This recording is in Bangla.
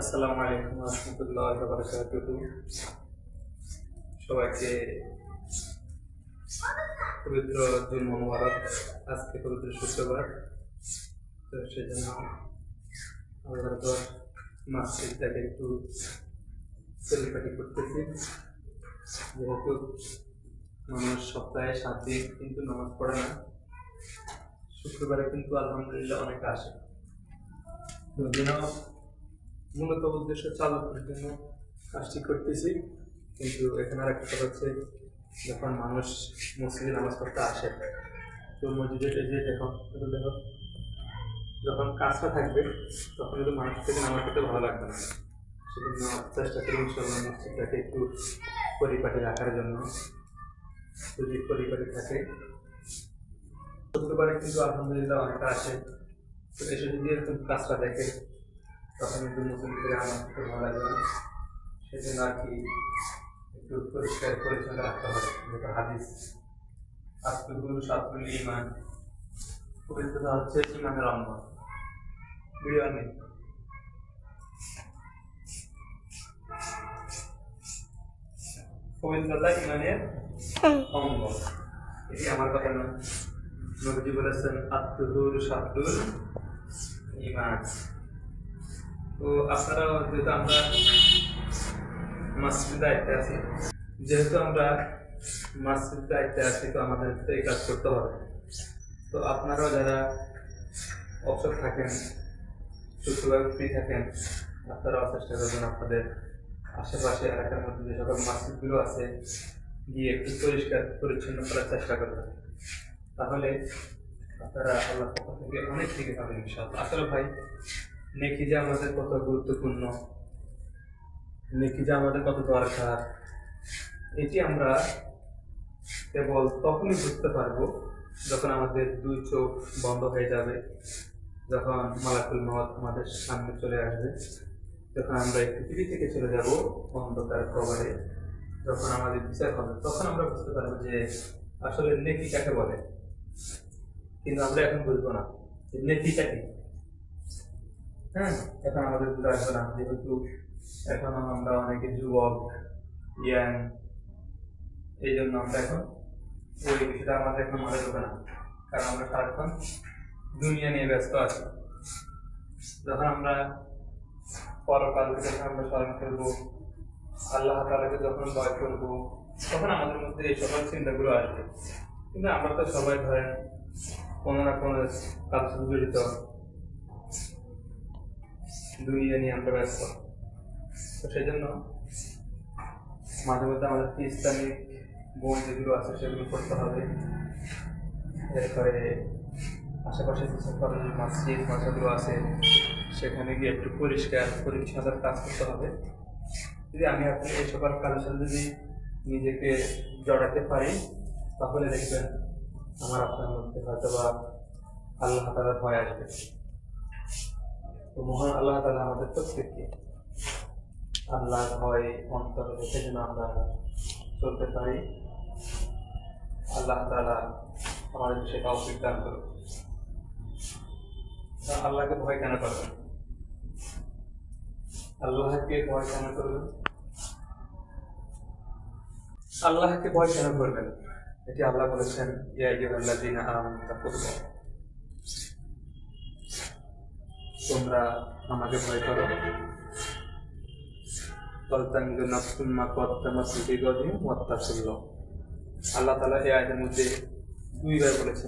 আসসালামু আলাইকুম রহমতুল্লাহ বারকাতুহু। সবাইকে পবিত্র জুন মোবারক, আজকে পবিত্র শুক্রবার। তো সেজন্য আমরা তো মাসজিদটাকে একটু পরিপাটি করতেছি। যেহেতু মানুষ সপ্তাহে সাত দিন কিন্তু নামাজ পড়ে না, শুক্রবারে কিন্তু আলহামদুলিল্লাহ অনেক আসে। যেন মূলত উদ্দেশ্য চালু জন্য কাজটি করতেছি, কিন্তু এখানে আর একটা কথা হচ্ছে, যখন মানুষ মসজিদে নামাজ পড়তে আসে, তো মসজিদে এই যে দেখো দেখো, যখন কাজটা থাকবে, তখন কিন্তু মানুষ থেকে নামাজ পড়তে ভালো লাগবে না। সেজন্য চেষ্টা করি ইনশাল্লাহ মসজিদটাকে একটু পরিপাটি রাখার জন্য। যদি পরিপাটি থাকে শুক্রবারে কিন্তু আলহামদুলিল্লাহ অনেকটা আসে। তো এসে যদি এরকম কাজটা দেখে তখন কিন্তু মুসলিমদের আমার খুব ভালো লাগবে না। সেজন্য আর কি একটু পরিষ্কার পরিচ্ছন্ন রাখতে হবে যেটা হাদিস। আত্মগুরু সাতুল ইমান। পবিত্রতা হচ্ছে ইমানের অঙ্গ। ভিডিও পবিত্রতা ইমানের অঙ্গ। এটি আমার কথা নয়। নবীজি বলেছেন আত্মহুর সাতুল ইমান। তো আপনারা যেহেতু আমরা মাসজিদ দায়িত্বে আছি, যেহেতু আমরা মাসজিদ দায়িত্বে আছি, তো আমাদের তো এই কাজ করতে হবে। তো আপনারাও যারা অবসর থাকেন, সুস্থভাবে ফ্রি থাকেন, আপনারাও চেষ্টা করবেন আপনাদের আশেপাশে এলাকার মধ্যে যে সকল মাসজিদগুলো আছে, গিয়ে একটু পরিষ্কার, পরিচ্ছন্ন করার চেষ্টা করবেন। তাহলে আপনারা আল্লাহ থেকে অনেক থেকে পাবেন ইনশাআল্লাহ। আসলে ভাই নেকি যে আমাদের কত গুরুত্বপূর্ণ, নেকি যে আমাদের কত দরকার, এটি আমরা কেবল তখনই বুঝতে পারব যখন আমাদের দুই চোখ বন্ধ হয়ে যাবে, যখন মালাকুল মহৎ আমাদের সামনে চলে আসবে, যখন আমরা এই পৃথিবী থেকে চলে যাব অন্ধকার কবরে, যখন আমাদের বিচার হবে, তখন আমরা বুঝতে পারব যে আসলে নেকি কাকে বলে। কিন্তু আমরা এখন বুঝব না নেকিটা কি। হ্যাঁ এখন আমাদের বুঝতে আসবে না যেহেতু এখন আমরা অনেকে যুবক ইয়াং এই জন্য আমরা এখন ওই বিষয়টা আমাদের এখন মনে ঢোকে না, কারণ আমরা সারাক্ষণ দুনিয়া নিয়ে ব্যস্ত আছি। যখন আমরা পরকালকে যখন আমরা স্মরণ করব, আল্লাহ তালাকে যখন ভয় করব, তখন আমাদের মধ্যে এই সকল চিন্তাগুলো আসবে। কিন্তু আমরা তো সবাই ধরেন কোনো না কোনো কাজ জড়িত। দুনিয়া নিয়ে আমরা ব্যস্ত। তো সেই জন্য মাঝে মধ্যে আমাদেরকে ইসলামিক বই যেগুলো আছে সেগুলো পড়তে হবে। এরপরে আশেপাশে যে সকল মসজিদ মাসাগুলো আছে, সেখানে গিয়ে একটু পরিষ্কার, পরিচ্ছন্নতার কাজ করতে হবে। যদি আমি আপনি এই সকল কাজের সাথে যদি নিজেকে জড়াতে পারি, তাহলে দেখবেন আমার আপনার মধ্যে হয়তো বা আল্লাহ তালার ভয় আসবে। তো মহান আল্লাহ তালা আমাদের প্রত্যেককে আল্লাহর ভয় অন্তর রেখে যেন আমরা চলতে পারি। আল্লাহ তালা আমাদের সেটা অস্বীকার করুন। তা আল্লাহকে ভয় কেন করবেন? আল্লাহকে ভয় কেন করবেন? আল্লাহকে ভয় কেন করবেন? এটি আল্লাহ বলেছেন, ইয়া আইয়ুহাল্লাযীনা আমানু তাকুল্লাহ তোমরা আমাকে ভয় করো। তলতাঙ্গ নাফসুন মা কদ্দামাত গদি ওয়াত্তাকুল্লাহ আল্লাহ তালা এই আয়াতের মধ্যে দুইবার বলেছেন।